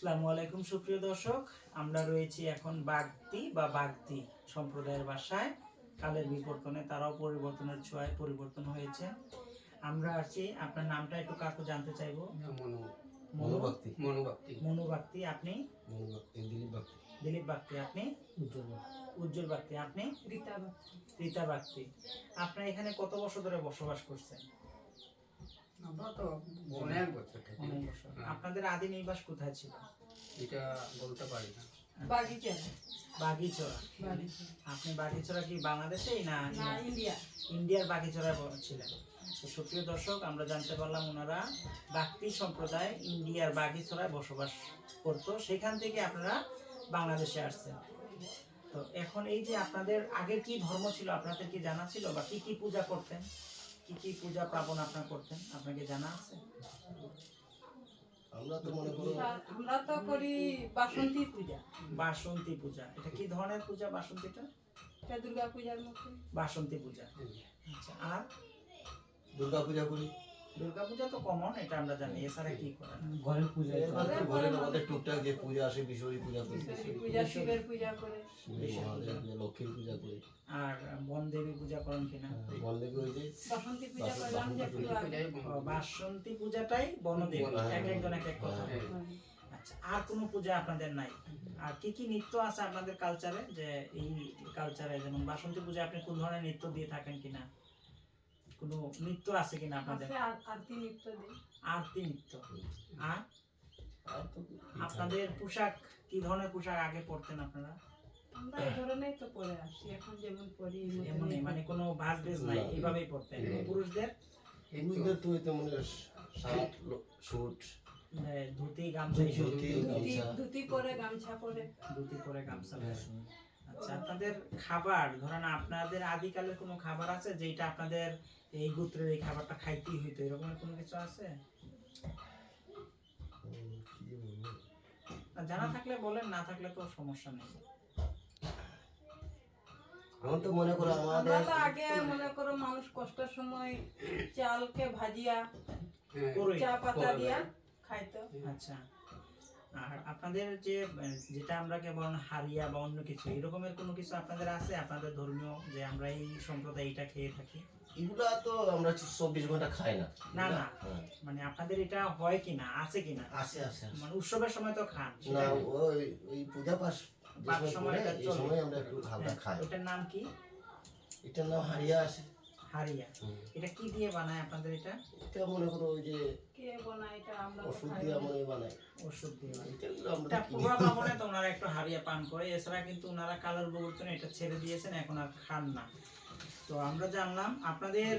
আসসালামু আলাইকুম সুপ্রিয় দর্শক। আমরা রয়েছি এখন বাগতি বা বাগতি সম্প্রদায়ের বাসায়। কালের বিবর্তনে তারাও পরিবর্তনের ছোঁয়ায় পরিবর্তন হয়েছে। আমরা আছি আপনার নামটা একটু কাকু জানতে চাইব। মনো। মনু? মনু আপনি? দিলীপ ভক্তি দিলীপ বাগতি আপনি? উজ্জ্বল বাগতি আপনি? রীতা রীতা বাগতি আপনার এখানে কত বছর ধরে বসবাস করছেন? আমরা তো অনেক বছর থেকে আপনাদের আদি নিবাস কোথায় ছিল? এটা বলতে পারি না। আপনি বাগিচড়া কি বাংলাদেশেই না না ইন্ডিয়া? ইন্ডিয়ার বাগিচড়ায় ছিলেন। সুপ্রিয় দর্শক আমরা জানতে পারলাম ওনারা বাগতি সম্প্রদায় ইন্ডিয়ার বাগিচড়ায় বসবাস করতো। সেখান থেকে আপনারা বাংলাদেশে আসছেন। তো এখন এই যে আপনাদের আগে কি ধর্ম ছিল আপনাদের কি জানা ছিল? বা কি কি পূজা করতেন? কি কি পূজা পার্বণ আপনারা করতেন? আপনাকে জানা আছে? আমরা তো মনে করো আমরা তো করি বাসন্তী পূজা। বাসন্তী পূজা। এটা কি ধরনের পূজা বাসন্তীটা? এটা দুর্গা পূজার মতো বাসন্তী পূজা। আচ্ছা আর? দুর্গা পূজা করি। দুর্গা তো কমন এটা আমরা জানি। এছাড়া কি করেন ঘরের পূজা ঘরের আমাদের টুকটাক যে পূজা আসে বিশ্বরী পূজা করি পূজা শিবের পূজা করে। শিবের মহাদেব যে লক্ষ্মীর পূজা করি। আর বন পূজা করেন কিনা? বন্ধবী ওই যে বাসন্তী পূজা করলাম যে পূজাটাই বনদেবী হ্যাঁ, এক একজন এক এক কথা। হ্যাঁ। আচ্ছা আর কোনো পূজা আপনাদের নাই? আর কি কি নৃত্য আছে আপনাদের কালচারে যে এই কালচারে যেমন বাসন্তী পূজা আপনি কোন ধরনের নৃত্য দিয়ে থাকেন কিনা? কোনো নৃত্য আছে কিনা আপনাদের? আরতি নৃত্য আরতি নৃত্য? আর? আপনাদের পোশাক কি ধরনের পোশাক আগে পরতেন আপনারা? আমরা এই ধরনের তো পরে আসি এখন যেমন পরি এমনই মানে কোনো ভাজ বেজ নাই এইভাবেই পরতেন। পুরুষদের? এই তো পুরুষদের তো ওই তো মনে শার্ট শুট ধুতি গামছা ধুতি, পরে গামছা পরে। ধুতি পরে গামছা পরে। আচ্ছা আপনাদের খাবার ধরেন আপনাদের আদিকালের কোনো খাবার আছে যেটা আপনাদের এই গোত্রের এই খাবারটা খাইতেই হইতো? এরকমের কোনো কিছু আছে? জানা থাকলে বলেন না থাকলে তো সমস্যা নেই। এখন তো মনে করো আমাদের আগে মনে করো মানুষ কষ্টের সময় চালকে ভাজিয়া হ্যাঁ, চা পাতা দিয়া খাইতো। আচ্ছা। আর আপনাদের যে যেটা আমরা কে বলেন হারিয়া বা অন্য কিছু এরকমের কোনো কিছু আপনাদের আছে? আপনাদের ধর্মীয় যে আমরা এই সম্প্রদায় এটা খেয়ে থাকি? এগুলা তো আমরা চব্বিশ ঘণ্টা খাই না। না, না। হ্যাঁ। মানে আপনাদের এটা হয় কিনা আছে কিনা? আসে আসে। মানে উৎসবের সময় তো খান না ওই ওই পূজা পাশ সময় আমরা একটু হ্যাঁ, খাই। ওটার নাম কি? এটার নাম হারিয়া আসে হারিয়া। এটা কি দিয়ে বানায় আপনাদের এটা? এটা মনে করো ওই যে কে বানায় এটা আমরা ওষুধ দিয়ে মনে বানায় ওষুধ দিয়ে এটা পুরো ভবনে তো ওনারা একটু হারিয়া পান করে। এছাড়া কিন্তু ওনারা কালার বিবর্তনে এটা ছেড়ে দিয়েছেন এখন আর খান না। তো আমরা জানলাম আপনাদের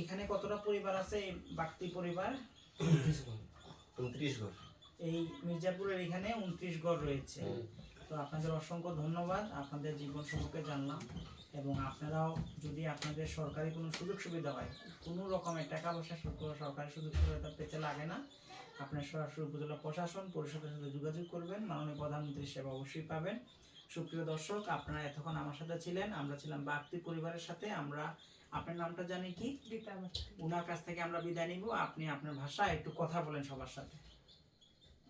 এখানে কতটা পরিবার আছে? বাক্তি পরিবার? উনত্রিশ ঘর। এই মির্জাপুরের এখানে উনত্রিশ গড় রয়েছে। তো আপনাদের অসংখ্য ধন্যবাদ। আপনাদের জীবন সম্পর্কে জানলাম এবং আপনারাও যদি আপনাদের সরকারি কোনো সুযোগ সুবিধা হয় কোনো রকমের টাকা পয়সা সর- সরকারি সুযোগ সুবিধা পেতে লাগে না আপনার সরাসরি উপজেলা প্রশাসন পরিষদের সাথে যোগাযোগ করবেন। মাননীয় প্রধানমন্ত্রীর সেবা অবশ্যই পাবেন। সুপ্রিয় দর্শক আপনারা এতক্ষণ আমার সাথে ছিলেন। আমরা ছিলাম বাগতি পরিবারের সাথে। আমরা আপনার নামটা জানি কি? ওনার কাছ থেকে আমরা বিদায় নিব। আপনি আপনার ভাষায় একটু কথা বলেন সবার সাথে।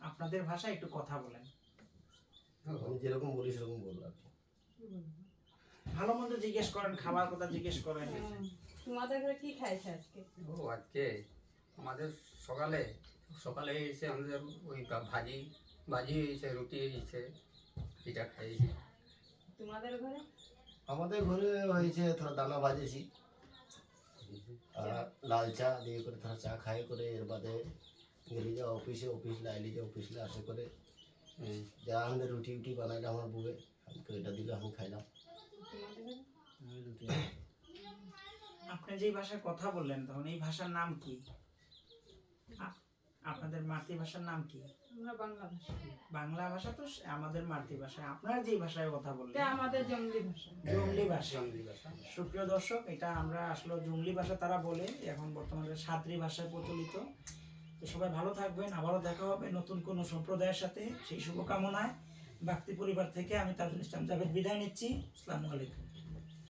আপনাদের ভাষায় একটু কথা বলেন। আমি যেরকম বলি সেরকম বলব আর কি। কি ভালো মন্দ জিজ্ঞেস করেন খাবার কথা জিজ্ঞেস করেন। তোমাদের ঘরে কি খাইছে আজকে? ও আজকে আমাদের সকালে সকালে এসে আমাদের ওই ভাজি ভাজি হয়েছে রুটি হয়েছে এটা খাইছি তোমাদের ঘরে? আমাদের ঘরে হয়েছে থোড়া দানা ভাজেছি। আর লাল চা দিয়ে করে থোড়া চা খাই করে এর বাদে গেলি যা অফিসে অফিস লাইলি যে অফিস আসে করে। যা আমাদের রুটি উটি বানাইলে আমার বউয়ে আমাকে এটা দিলে আমি খাইলাম। আপনি যে ভাষায় কথা বললেন তখন এই ভাষার নাম কি? আপনাদের মাতৃভাষার নাম কি? আমরা বাংলা ভাষা। বাংলা ভাষা তো আমাদের মাতৃভাষা। আপনারা যে ভাষায় কথা বললেন। আমাদের জঙ্গলি ভাষা। জঙ্গলি ভাষা। জঙ্গলি ভাষা। সুপ্রিয় দর্শক এটা আমরা আসলে জঙ্গলি ভাষা তারা বলে এখন বর্তমানে সাদ্রি ভাষায় প্রচলিত। তো সবাই ভালো থাকবেন, আবারও দেখা হবে নতুন কোনো সম্প্রদায়ের সাথে। সেই শুভকামনায় বাক্তি পরিবার থেকে আমি তাজুল ইসলাম জাভেদ বিদায় নিচ্ছি। আসসালামু আলাইকুম।